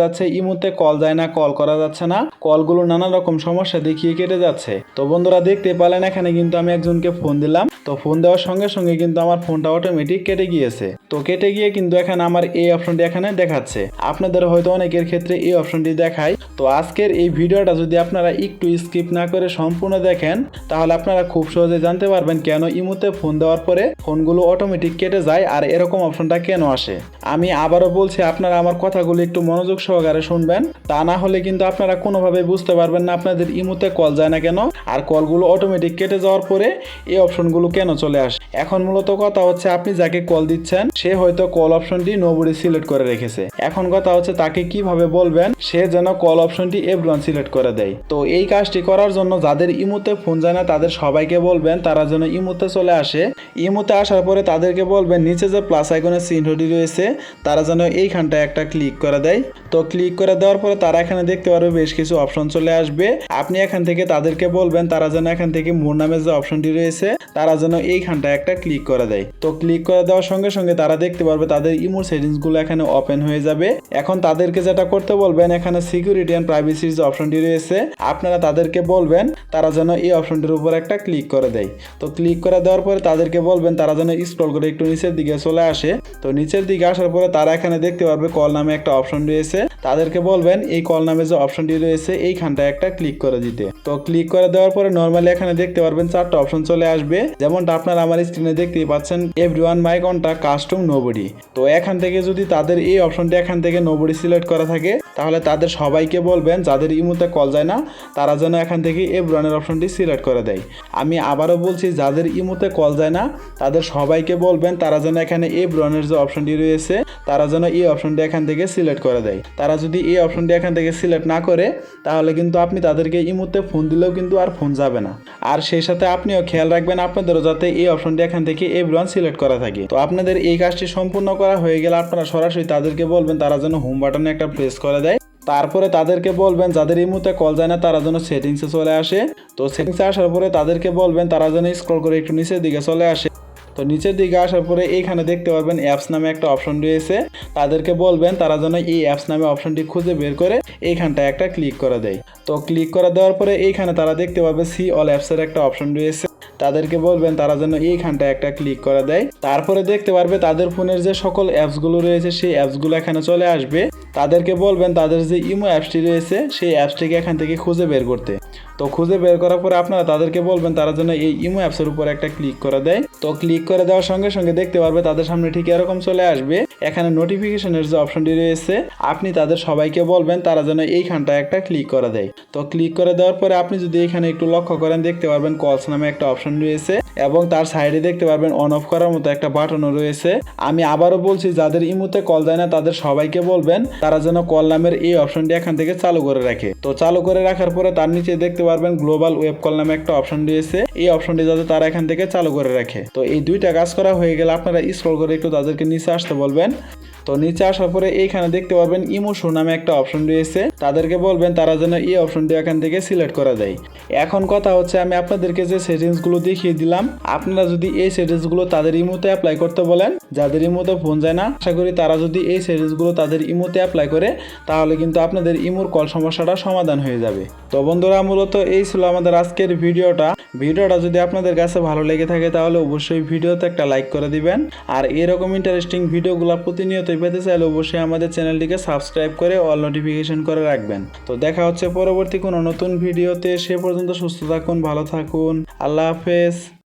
যাচ্ছে ইমুতে কল যায় না, কল করা যাচ্ছে না। কলগুলো নানা রকম সমস্যা দেখিয়ে কেটে যাচ্ছে। তো বন্ধুরা, দেখতে পেলেন, এখানে কিন্তু আমি একজনকে ফোন দিলাম। তো ফোন দেওয়ার সঙ্গে সঙ্গে কিন্তু আমার ফোনটা অটোমেটিক কেটে গিয়েছে। তো কেটে গিয়ে কিন্তু এখানে আমার এই অপশনটি এখানে দেখাচ্ছে। আপনাদের হয়তো অনেকের ক্ষেত্রে এই অপশনটি দেখায়। তো আজকের এই ভিডিওটা যদি আপনারা একটু স্কিপ না করে সম্পূর্ণ দেখেন, তাহলে আপনারা খুব সহজে জানতে পারবেন কেন ইমুতে ফোন দেওয়ার পরে ফোনগুলো অটোমেটিক কেটে যায় আর এরকম অপশনটা কেন আসে। আমি আবারও বলছি, আপনারা আমার কথাগুলো একটু মনোযোগ সহকারে শুনবেন। তা না হলে কিন্তু আপনারা কোনোভাবে বুঝতে পারবেন না আপনাদের ইমুতে কল যায় না কেন, আর কলগুলো অটোমেটিক কেটে যাওয়ার পরে এই অপশনগুলো কেন চলে আসে। এখন মূলত কথা হচ্ছে, আপনি যাকে কল দিচ্ছেন, সে হয়তো কল অপশনটি নোবডি সিলেক্ট করে রেখেছে। এখন কথা হচ্ছে, তাকে কীভাবে বলবেন, সে যেন কল অপশনটি এভরিওয়ান সিলেক্ট করে দেয়। তো এই কাজটি করার জন্য যাদের ইমুতে ফোন যায় না, তাদের সবাইকে বলবেন, তারা যেন ইমুতে চলে আসে। ইমুতে আসার পরে তাদেরকে বলবেন, নিচে যে প্লাস আইকনের চিহ্নটি রয়েছে, তারা যেন এইখানটায় একটা ক্লিক করে দেয়। তো ক্লিক করে দেওয়ার পরে তারা এখানে দেখতে পারবে বেশ কিছু অপশন চলে আসবে। আপনি এখান থেকে তাদেরকে বলবেন, তারা যেন এখান থেকে মোর নামের যে অপশনটি রয়েছে, তারা যেন এইখানটায় একটা ক্লিক করে দেয়। তো ক্লিক করে দেওয়ার সঙ্গে সঙ্গে তারা দেখতে পারবে তাদের ইমোর সেটিংসগুলো এখানে ওপেন হয়ে যাবে। এখন তাদেরকে যেটা করতে বলবেন, এখানে সিকিউরিটি অ্যান্ড প্রাইভেসির যে অপশনটি রয়েছে, আপনারা তাদেরকে বলবেন, তারা যেন এই অপশনটির উপর একটা ক্লিক করে দেয়। তো ক্লিক করে দেওয়ার পরে তাদেরকে বলবেন, তারা যেন স্ক্রল করে একটু নিচের দিকে চলে আসে। তো নিচের দিকে আসার পরে তারা এখানে দেখতে পারবে কল নামে একটা অপশন রয়েছে। তাদেরকে বলবেন এই কল নামে যে অপশনটি রয়েছে, এইখানটায় একটা ক্লিক করে দিতে। তো ক্লিক করে দেওয়ার পরে নর্মালি এখানে দেখতে পারবেন চারটা অপশন চলে আসবে। যেমনটা আপনারা আমার স্ক্রিনে দেখতেই পাচ্ছেন every one my contact custom nobody তো এখান থেকে যদি তাদের এই অপশনটি এখান থেকে নোবডি সিলেক্ট করা থাকে, তাহলে তাদের সবাইকে বলবেন, যাদের ইমুতে কল যায় না, তারা যেন এখান থেকে এভরি ওয়ানের অপশনটি সিলেক্ট করে দেয়। আমি আবারও বলছি, যাদের ইমুতে কল যায় না, তাদের সবাইকে বলবেন, তারা যেন এখানে এভরি ওয়ানের যে অপশনটি রয়েছে, তারা যেন এই অপশনটি এখান থেকে সিলেক্ট করে দেয়। তারা যদি এই অপশনটি এখান থেকে সিলেক্ট না করে, তাহলে কিন্তু আপনি তাদেরকে ইমুতে ফোন দিলেও কিন্তু আর ফোন যাবে না। আর সেই সাথে আপনিও খেয়াল রাখবেন আপনাদেরও যাতে এই অপশনটি এখান থেকে এভরিওয়ান সিলেক্ট করা থাকে। তো আপনাদের এই কাজটি সম্পূর্ণ করা হয়ে গেলে আপনারা সরাসরি তাদেরকে বলবেন, তারা যেন হোম বাটনে একটা প্রেস করে দেয়। তারপরে তাদেরকে বলবেন, যাদের এই মুহূর্তে কল যায় না, তারা যেন সেটিংসে চলে আসে। তো সেটিংসে আসার পরে তাদেরকে বলবেন, তারা যেন স্ক্রল করে একটু নিচের দিকে চলে আসে। তো নিচের দিকে আসার পরে এইখানে দেখতে পারবেন অ্যাপস নামে একটা অপশন রয়েছে। তাদেরকে বলবেন, তারা যেন এই অ্যাপস নামে অপশনটি খুঁজে বের করে এইখানটায় একটা ক্লিক করে দেয়। তো ক্লিক করে দেওয়ার পরে এইখানে তারা দেখতে পাবে সি অল অ্যাপসের একটা অপশন রয়েছে। তাদেরকে বলবেন, তারা যেন এইখানটায় একটা ক্লিক করে দেয়। তারপরে দেখতে পারবে তাদের ফোনের যে সকল অ্যাপসগুলো রয়েছে, সেই অ্যাপসগুলো এখানে চলে আসবে। তাদেরকে বলবেন, তাদের যে ইমো অ্যাপসটি রয়েছে, সেই অ্যাপসটিকে এখান থেকে খুঁজে বের করতে। তো খুঁজে বের করার পরে আপনারা তাদেরকে বলবেন, তারা যেন এই ইমো অ্যাপসের উপর একটা ক্লিক করে দেয়। তো ক্লিক করে দেওয়ার সঙ্গে সঙ্গে দেখতে পারবে তাদের সামনে ঠিক এরকম চলে আসবে। এখানে নোটিফিকেশনের যে অপশনটি রয়েছে, আপনি তাদের সবাইকে বলবেন, তারা যেন এইখানটা একটা ক্লিক করে দেয়। তো ক্লিক করে দেওয়ার পরে আপনি যদি এখানে একটু লক্ষ্য করেন, দেখতে পারবেন কলস নামে একটা অপশন রয়েছে। এবং তার সাইডে দেখতে পারবেন অন অফ করার মতো একটা বাটনও রয়েছে। আমি আবারও বলছি, যাদের ইমুতে কল যায় না, তাদের সবাইকে বলবেন, তারা যেন কল নামের এই অপশনটি এখান থেকে চালু করে রাখে। তো চালু করে রাখার পরে তার নিচে দেখতে পারবেন গ্লোবাল ওয়েব কল নামে একটা অপশন রয়েছে। এই অপশনটি যাতে তারা এখান থেকে চালু করে রাখে। তো এই দুইটা কাজ করা হয়ে গেলে আপনারা স্ক্রল করে একটু তাদেরকে নিচে আসতে বলবেন। তো নিচে আসার পরে এইখানে দেখতে পারবেন ইমোশন নামে একটা অপশন রয়েছে। তাদেরকে বলবেন তারা যেন এই অপশনটি এখান থেকে সিলেক্ট করা দেয়। এখন কথা হচ্ছে আমি আপনাদেরকে যে সেটিংসগুলো দেখিয়ে দিলাম, আপনারা যদি এই সেটিংসগুলো তাদের ইমোতে অ্যাপ্লাই করতে বলেন যাদের ইমোতে ফোন যায় না, আশা করি তারা যদি এই সেটিংসগুলো তাদের ইমোতে অ্যাপ্লাই করে, তাহলে কিন্তু আপনাদের ইমোর কল সমস্যাটা সমাধান হয়ে যাবে। তো বন্ধুরা, মূলত এই ছিল আমাদের আজকের ভিডিওটা। ভিডিওটা যদি আপনাদের কাছে ভালো লেগে থাকে, তাহলে অবশ্যই ভিডিওতে একটা লাইক করে দিবেন। আর এরকম ইন্টারেস্টিং ভিডিওগুলো প্রতিনিয়তই পেতে চাইলে অবশ্যই আমাদের চ্যানেলটিকে সাবস্ক্রাইব করে অল নোটিফিকেশন করে রাখবেন। তো দেখা হচ্ছে পরবর্তী কোনো নতুন ভিডিওতে সে পর্যন্ত সুস্থ থাকুন, ভালো থাকুন। আল্লাহ হাফেজ।